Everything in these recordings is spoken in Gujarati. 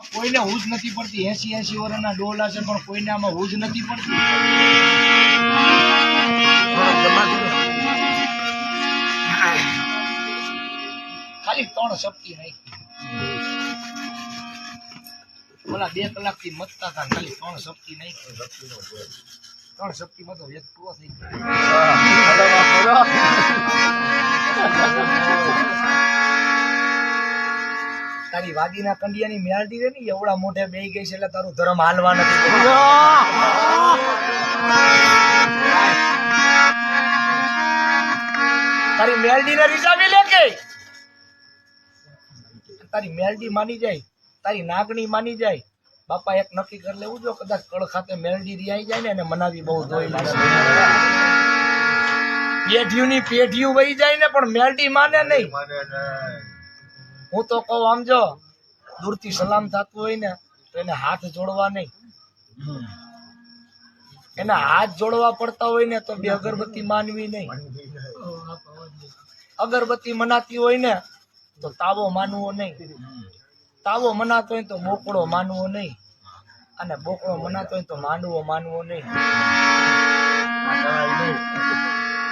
કોઈને હુજ નથી પડતી એસી એસી વર્ષના ડોલા છે પણ કોઈને આમાં હુજ નથી પડતી. ખાલી ત્રણ શક્તિ નાખી ઓલા બે કલાકથી મતતા હતા, ખાલી ત્રણ શક્તિ નહીં ત્રણ શક્તિ માં તો પૂરો થઈ ગયો. તારી વાદીના કંડિયાની મેળડી રે ને એવડા મોઢે બેહી ગઈ છે એટલે તારું ધર્મ હાલવા નથી. તારી મેલડી ને રીઝાવી લે કે? તારી મેલડી માની જાય, તારી નાગણી માની જાય. બાપા એક નક્કી કરી લેવું જો, કદાચ કળ ખાતે મેલડી રિયાઈ જાય ને, એને મનાવી બહુ ધોઈ લાગે પેઢીયું ની પેઢીયું વહી જાય ને, પણ મેલડી માને નહીં. હું તો કહું આમ જો દૂરથી સલામ થતું હોય ને તો એને હાથ જોડવા નહીં. એને હાથ જોડવા પડતા હોય ને તો બે અગરબત્તી માનવી નહીં. અગરબત્તી મનાતી હોય ને તો તાવો માનવો નહીં. તાવો મનાતો હોય તો બોકડો માનવો નહીં. અને બોકડો મનાતો હોય તો માંડવો માનવો નહીં.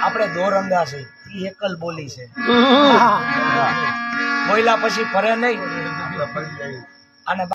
આપણે દોરંગા છે એ એકલ બોલી છે. બોલ્યા પછી ફરે નહીં. અને